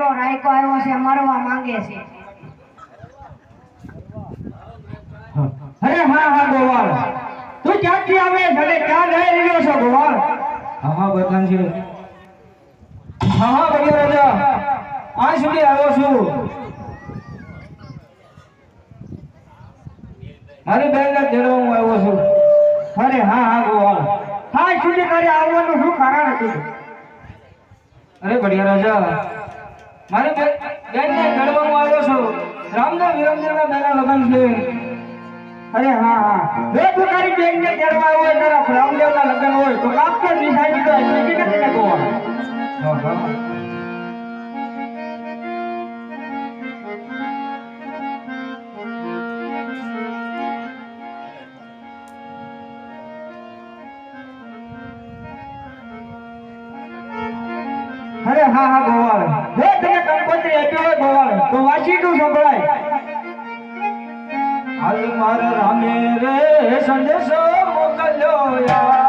કેટલો રાયકો આવ્યો છે, મરવા માંગે છે. અરે હા હા, ગોવાળ. તું ક્યાંથી આવે? ભલે ક્યાં જઈ રહ્યો છો, ગોવાળ? હા હા છે હા હા ભૈયા રાજા આ સુધી આવ્યો છું. મારી બેન ને તેડવા હું આવ્યો છું. અરે હા હા, ગોવાળ. હા સુધી તારે આવવાનું શું કારણ હતું? અરે, બઢિયા રાજા મારી બેન બેનને તેડવા આવ્યો છું. રામદેવ વિરમદેવના બેના લગ્ન છે. અરે હા હા. બે તું બેનને બેન આવ્યો હોય તારા રામદેવ ના લગ્ન હોય તો કામ કે નિશાની તો એટલે કે નથી કહો અરે હા હા ગોવાળ. જો એટલે ગોવાળ તો વાંચી તું સંભળાય. હાલ મારા રામે રે સંદેશો મોકલ્યો આવ્યો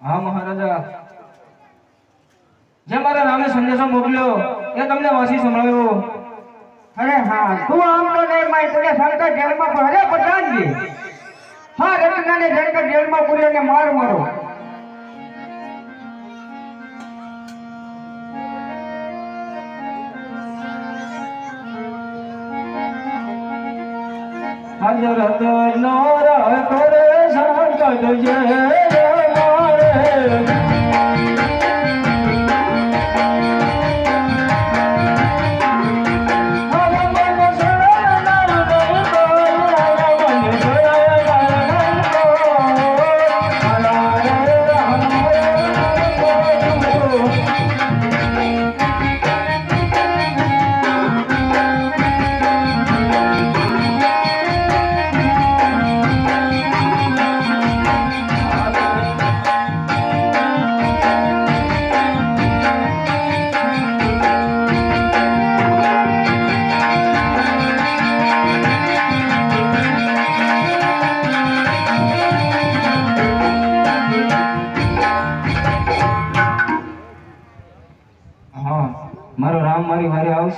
હા મહારાજા. જે મારા નામે સંદેશો મોકલ્યો એ તમને વાસી સંભળાવ્યો. અરે હા તું આમ તો નહીં માય તને શંકર જેલમાં પણ અરે પ્રધાનજી હા રત્નાને શંકર જેલમાં પૂર્યો ને માર મારો. હજરત નોર કરે સંકટ જે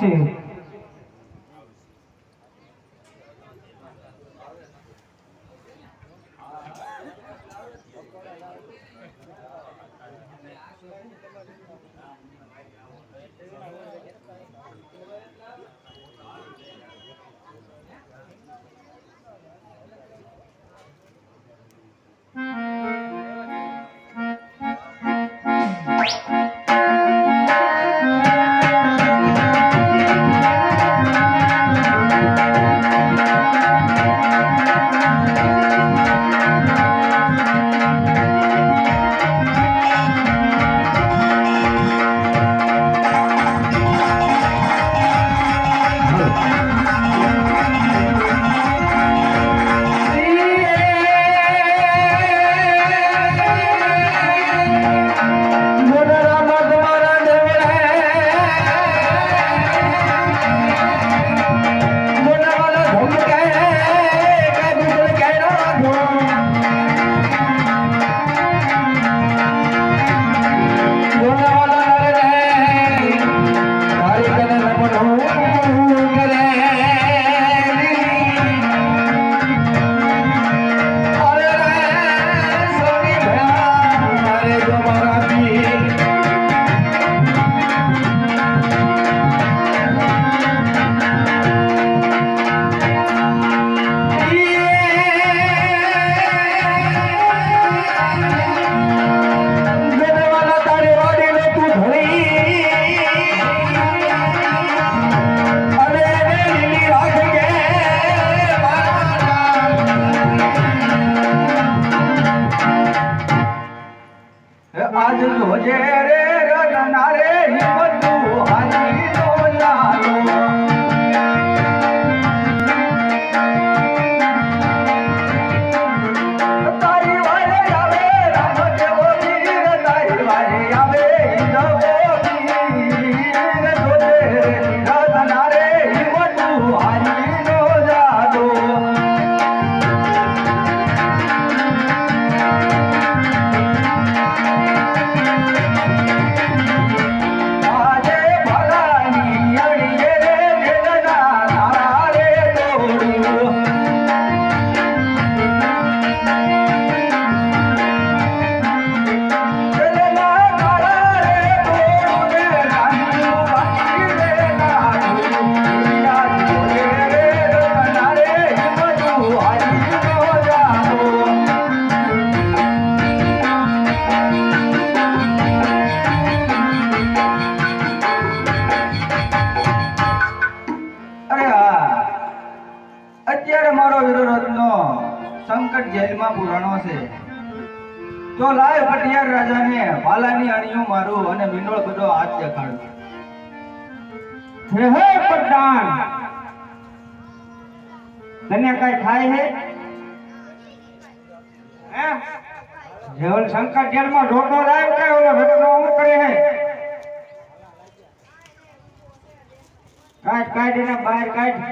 છે रग ने आजो જેલમાં પુરાણો છે. તો લાય પટિયાર રાજાને, વાલાની અણિયું મારું અને મીંડોળ બધો હાથ દેખાડું. હે હે પ્રધાન. તને કઈ થાય હે? જેવલ શંકર જેલમાં ઢોટો લાય કઈ ઓલો ભટનો હું કરે હે? કાઢ કાઢ બહાર કાઢ.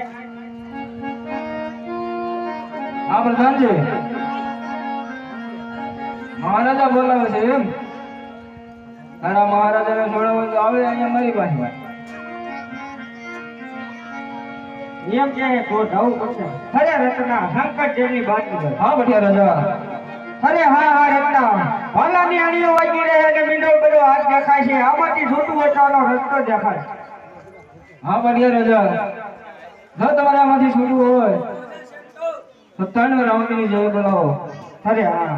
હા, પ્રધાનજી. મહારાજા બોલાવે છે એમ? તારા મહારાજાને જોડાવો તો આવે અહીંયા મારી પાસે. એમ કે તો જવું પડશે. અરે રત્ના શંકર જેલની બાજુ હા પટિયાર રાજા. અરે હા હા રત્ના. ભાલાની આણીઓ વાગી રહે અને મીંડો બધો હાથ દેખાય છે. આમાંથી છૂટું વટાવાનો રસ્તો દેખાય. હા પટિયાર રાજા. જો તમારે આમાંથી છૂટવું હોય તો ત્રણ રાઉન્ડની જય બોલાવો. અરે હા.